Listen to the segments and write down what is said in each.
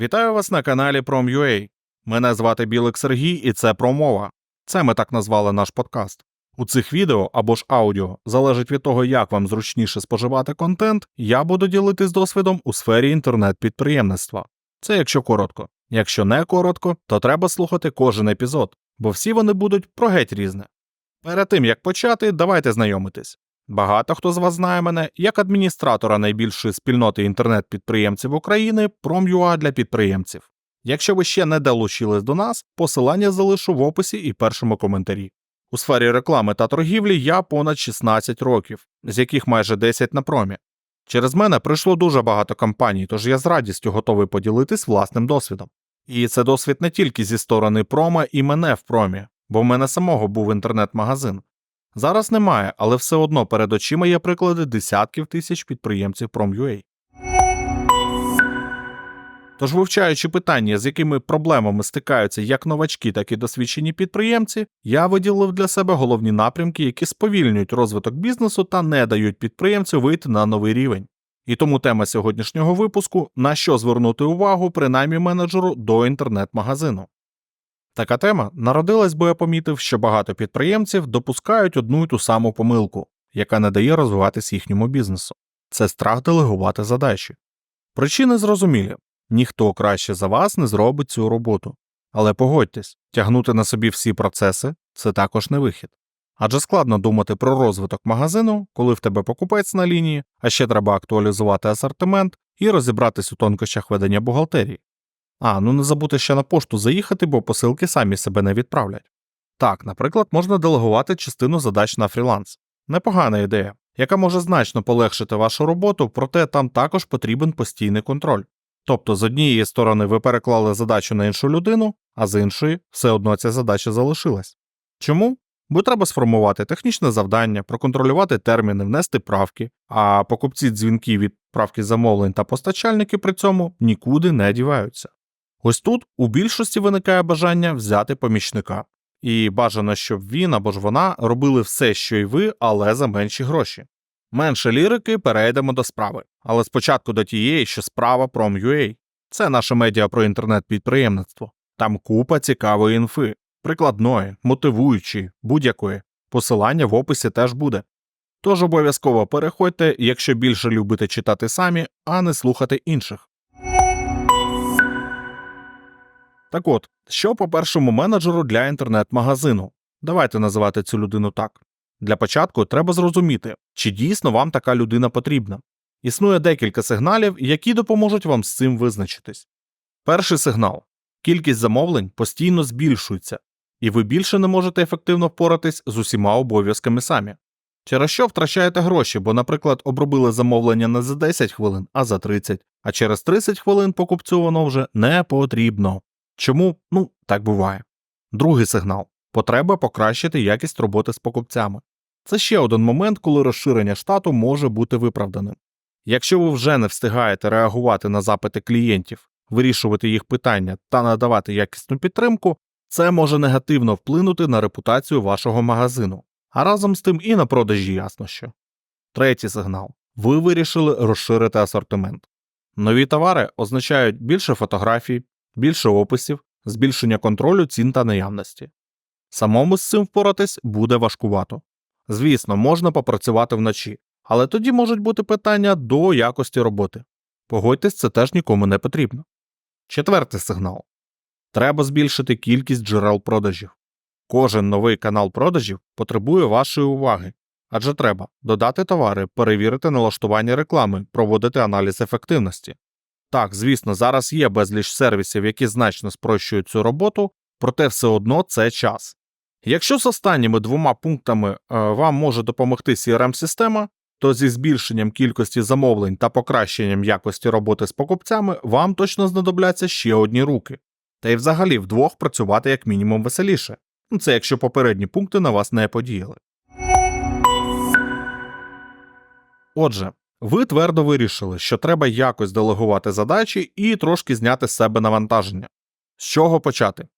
Вітаю вас на каналі Prom.ua. Мене звати Білик Сергій і це промова. Це ми так назвали наш подкаст. У цих відео або ж аудіо залежить від того, як вам зручніше споживати контент, я буду ділитись досвідом у сфері інтернет-підприємництва. Це якщо коротко. Якщо не коротко, то треба слухати кожен епізод, бо всі вони будуть про геть різне. Перед тим як почати, давайте знайомитись. Багато хто з вас знає мене як адміністратора найбільшої спільноти інтернет-підприємців України Prom.ua для підприємців. Якщо ви ще не долучились до нас, посилання залишу в описі і першому коментарі. У сфері реклами та торгівлі я понад 16 років, з яких майже 10 на промі. Через мене прийшло дуже багато компаній, тож я з радістю готовий поділитись власним досвідом. І це досвід не тільки зі сторони прома і мене в промі, бо в мене самого був інтернет-магазин. Зараз немає, але все одно перед очима є приклади десятків тисяч підприємців Prom.ua. Тож, вивчаючи питання, з якими проблемами стикаються як новачки, так і досвідчені підприємці, я виділив для себе головні напрямки, які сповільнюють розвиток бізнесу та не дають підприємцю вийти на новий рівень. І тому тема сьогоднішнього випуску на що звернути увагу принаймні менеджеру до інтернет-магазину. Така тема народилась, бо я помітив, що багато підприємців допускають одну й ту саму помилку, яка не дає розвиватись їхньому бізнесу це страх делегувати задачі. Причини зрозумілі ніхто краще за вас не зробить цю роботу. Але погодьтесь, тягнути на собі всі процеси це також не вихід. Адже складно думати про розвиток магазину, коли в тебе покупець на лінії, а ще треба актуалізувати асортимент і розібратись у тонкощах ведення бухгалтерії. А, ну не забути ще на пошту заїхати, бо посилки самі себе не відправлять. Так, наприклад, можна делегувати частину задач на фріланс. Непогана ідея, яка може значно полегшити вашу роботу, проте там також потрібен постійний контроль. Тобто, з однієї сторони ви переклали задачу на іншу людину, а з іншої все одно ця задача залишилась. Чому? Бо треба сформувати технічне завдання, проконтролювати терміни, внести правки, а покупці дзвінки від правки замовлень та постачальники при цьому нікуди не діваються. Ось тут у більшості виникає бажання взяти помічника, і бажано, щоб він або ж вона робили все, що й ви, але за менші гроші. Менше лірики перейдемо до справи, але спочатку до тієї, що справа Prom.ua. Це наше медіа про інтернет-підприємництво. Там купа цікавої інфи, прикладної, мотивуючої, будь-якої. Посилання в описі теж буде. Тож обов'язково переходьте, якщо більше любите читати самі, а не слухати інших. Так от, що по першому менеджеру для інтернет-магазину? Давайте називати цю людину так. Для початку треба зрозуміти, чи дійсно вам така людина потрібна. Існує декілька сигналів, які допоможуть вам з цим визначитись. Перший сигнал кількість замовлень постійно збільшується, і ви більше не можете ефективно впоратись з усіма обов'язками самі. Через що втрачаєте гроші, бо, наприклад, обробили замовлення не за 10 хвилин, а за 30, а через 30 хвилин покупцю воно вже не потрібно. Чому? Ну, так буває. Другий сигнал потреба покращити якість роботи з покупцями. Це ще один момент, коли розширення штату може бути виправданим. Якщо ви вже не встигаєте реагувати на запити клієнтів, вирішувати їх питання та надавати якісну підтримку, це може негативно вплинути на репутацію вашого магазину, а разом з тим і на продажі ясно що. Третій сигнал ви вирішили розширити асортимент. Нові товари означають більше фотографій, більше описів, збільшення контролю цін та наявності. Самому з цим впоратись буде важкувато. Звісно, можна попрацювати вночі, але тоді можуть бути питання до якості роботи. Погодьтесь, це теж нікому не потрібно. Четвертий сигнал треба збільшити кількість джерел продажів. Кожен новий канал продажів потребує вашої уваги, адже треба додати товари, перевірити налаштування реклами, проводити аналіз ефективності. Так, звісно, зараз є безліч сервісів, які значно спрощують цю роботу, проте все одно це час. Якщо з останніми двома пунктами е, вам може допомогти CRM-система, то зі збільшенням кількості замовлень та покращенням якості роботи з покупцями вам точно знадобляться ще одні руки. Та й взагалі вдвох працювати як мінімум веселіше. Ну, Це якщо попередні пункти на вас не подіяли. Отже, ви твердо вирішили, що треба якось делегувати задачі і трошки зняти з себе навантаження. З чого почати?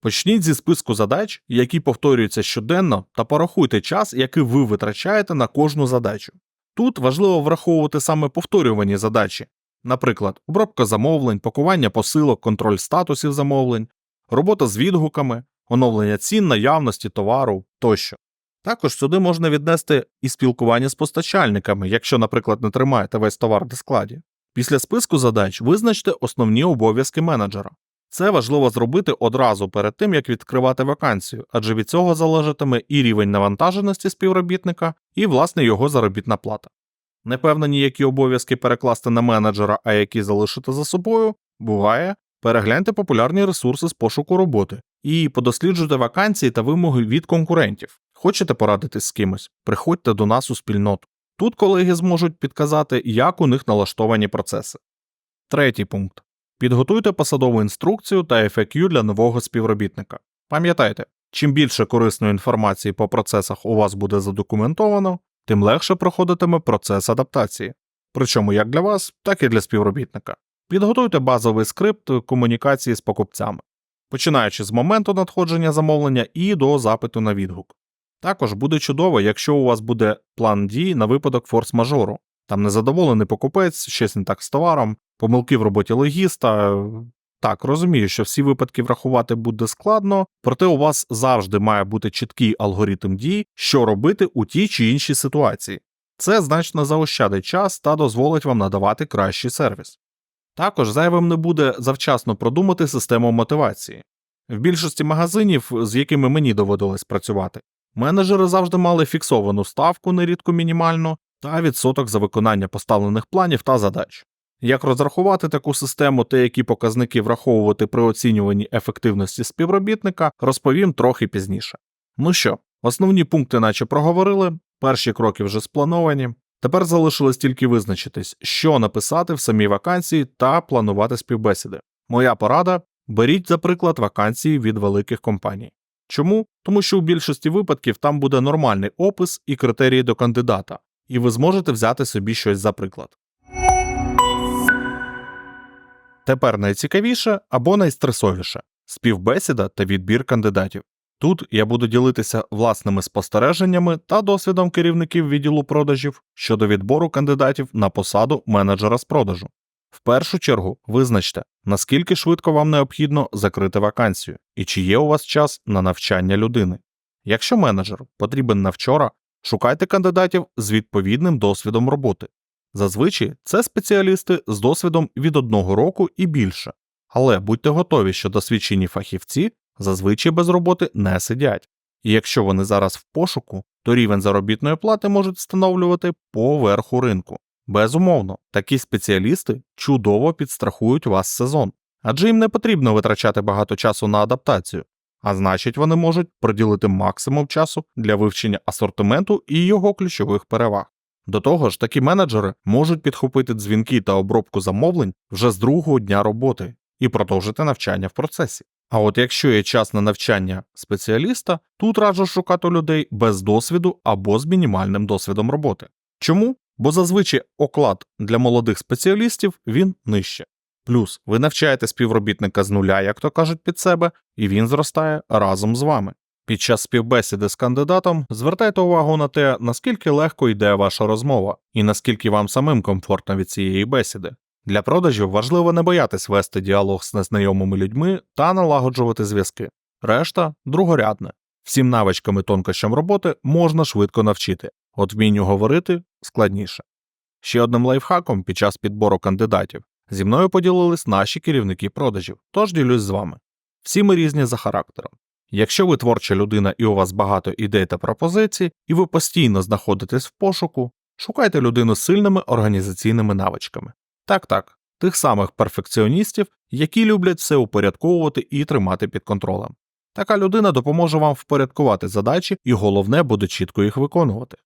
Почніть зі списку задач, які повторюються щоденно, та порахуйте час, який ви витрачаєте на кожну задачу. Тут важливо враховувати саме повторювані задачі, Наприклад, обробка замовлень, пакування посилок, контроль статусів замовлень, робота з відгуками, оновлення цін, наявності товару тощо. Також сюди можна віднести і спілкування з постачальниками, якщо, наприклад, не тримаєте весь товар на складі. Після списку задач визначте основні обов'язки менеджера. Це важливо зробити одразу перед тим, як відкривати вакансію, адже від цього залежатиме і рівень навантаженості співробітника, і власне його заробітна плата. Не певнені, які обов'язки перекласти на менеджера, а які залишити за собою, буває. Перегляньте популярні ресурси з пошуку роботи і подосліджуйте вакансії та вимоги від конкурентів. Хочете порадитись з кимось? Приходьте до нас у спільноту. Тут колеги зможуть підказати, як у них налаштовані процеси. Третій пункт. Підготуйте посадову інструкцію та FAQ для нового співробітника. Пам'ятайте, чим більше корисної інформації по процесах у вас буде задокументовано, тим легше проходитиме процес адаптації. Причому як для вас, так і для співробітника. Підготуйте базовий скрипт комунікації з покупцями, починаючи з моменту надходження замовлення і до запиту на відгук. Також буде чудово, якщо у вас буде план дій на випадок форс-мажору. Там незадоволений покупець, щось не так з товаром, помилки в роботі логіста. Так, розумію, що всі випадки врахувати буде складно, проте у вас завжди має бути чіткий алгоритм дій, що робити у тій чи іншій ситуації. Це значно заощадить час та дозволить вам надавати кращий сервіс. Також зайвим не буде завчасно продумати систему мотивації. В більшості магазинів, з якими мені доводилось працювати, менеджери завжди мали фіксовану ставку, нерідко мінімальну, та відсоток за виконання поставлених планів та задач. Як розрахувати таку систему та які показники враховувати при оцінюванні ефективності співробітника, розповім трохи пізніше. Ну що, основні пункти, наче проговорили, перші кроки вже сплановані. Тепер залишилось тільки визначитись, що написати в самій вакансії та планувати співбесіди. Моя порада беріть, за приклад, вакансії від великих компаній. Чому? Тому що у більшості випадків там буде нормальний опис і критерії до кандидата, і ви зможете взяти собі щось за приклад. Тепер найцікавіше або найстресовіше співбесіда та відбір кандидатів. Тут я буду ділитися власними спостереженнями та досвідом керівників відділу продажів щодо відбору кандидатів на посаду менеджера з продажу. В першу чергу визначте, наскільки швидко вам необхідно закрити вакансію і чи є у вас час на навчання людини. Якщо менеджер потрібен на вчора, шукайте кандидатів з відповідним досвідом роботи. Зазвичай це спеціалісти з досвідом від одного року і більше, але будьте готові, що досвідчені фахівці зазвичай без роботи не сидять, і якщо вони зараз в пошуку, то рівень заробітної плати можуть встановлювати по верху ринку. Безумовно, такі спеціалісти чудово підстрахують вас сезон, адже їм не потрібно витрачати багато часу на адаптацію, а значить, вони можуть приділити максимум часу для вивчення асортименту і його ключових переваг. До того ж, такі менеджери можуть підхопити дзвінки та обробку замовлень вже з другого дня роботи і продовжити навчання в процесі. А от якщо є час на навчання спеціаліста, тут раджу шукати людей без досвіду або з мінімальним досвідом роботи. Чому? Бо зазвичай оклад для молодих спеціалістів він нижче. Плюс ви навчаєте співробітника з нуля, як то кажуть, під себе, і він зростає разом з вами. Під час співбесіди з кандидатом звертайте увагу на те, наскільки легко йде ваша розмова і наскільки вам самим комфортно від цієї бесіди. Для продажів важливо не боятись вести діалог з незнайомими людьми та налагоджувати зв'язки. Решта другорядне. Всім навичкам і тонкощам роботи можна швидко навчити, от вмінню говорити складніше. Ще одним лайфхаком під час підбору кандидатів зі мною поділились наші керівники продажів, тож ділюсь з вами. Всі ми різні за характером. Якщо ви творча людина і у вас багато ідей та пропозицій, і ви постійно знаходитесь в пошуку, шукайте людину з сильними організаційними навичками. Так так, тих самих перфекціоністів, які люблять все упорядковувати і тримати під контролем. Така людина допоможе вам впорядкувати задачі і головне буде чітко їх виконувати.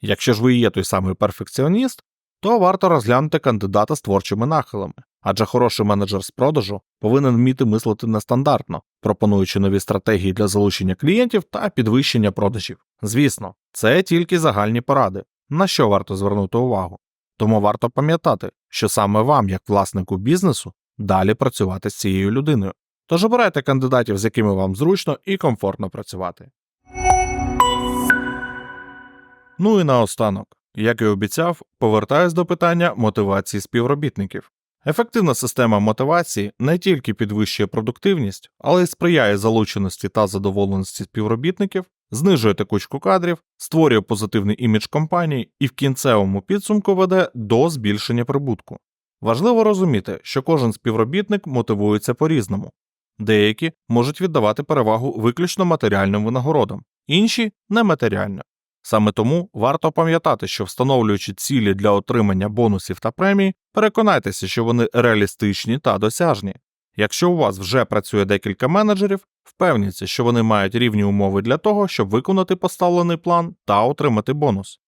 Якщо ж ви є той самий перфекціоніст, то варто розглянути кандидата з творчими нахилами, адже хороший менеджер з продажу повинен вміти мислити нестандартно, пропонуючи нові стратегії для залучення клієнтів та підвищення продажів. Звісно, це тільки загальні поради, на що варто звернути увагу. Тому варто пам'ятати, що саме вам, як власнику бізнесу, далі працювати з цією людиною. Тож обирайте кандидатів, з якими вам зручно і комфортно працювати. Ну і наостанок, як і обіцяв, повертаюсь до питання мотивації співробітників. Ефективна система мотивації не тільки підвищує продуктивність, але й сприяє залученості та задоволеності співробітників, знижує текучку кадрів, створює позитивний імідж компанії і в кінцевому підсумку веде до збільшення прибутку. Важливо розуміти, що кожен співробітник мотивується по-різному. Деякі можуть віддавати перевагу виключно матеріальним винагородам, інші нематеріально. Саме тому варто пам'ятати, що встановлюючи цілі для отримання бонусів та премій, переконайтеся, що вони реалістичні та досяжні. Якщо у вас вже працює декілька менеджерів, впевніться, що вони мають рівні умови для того, щоб виконати поставлений план та отримати бонус.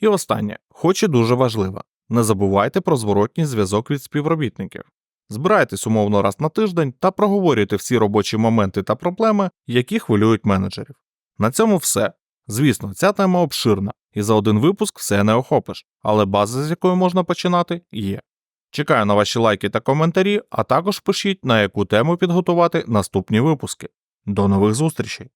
І останнє, хоч і дуже важливе, не забувайте про зворотній зв'язок від співробітників. Збирайтесь умовно раз на тиждень та проговорюйте всі робочі моменти та проблеми, які хвилюють менеджерів. На цьому все. Звісно, ця тема обширна, і за один випуск все не охопиш, але база, з якої можна починати, є. Чекаю на ваші лайки та коментарі, а також пишіть, на яку тему підготувати наступні випуски. До нових зустрічей!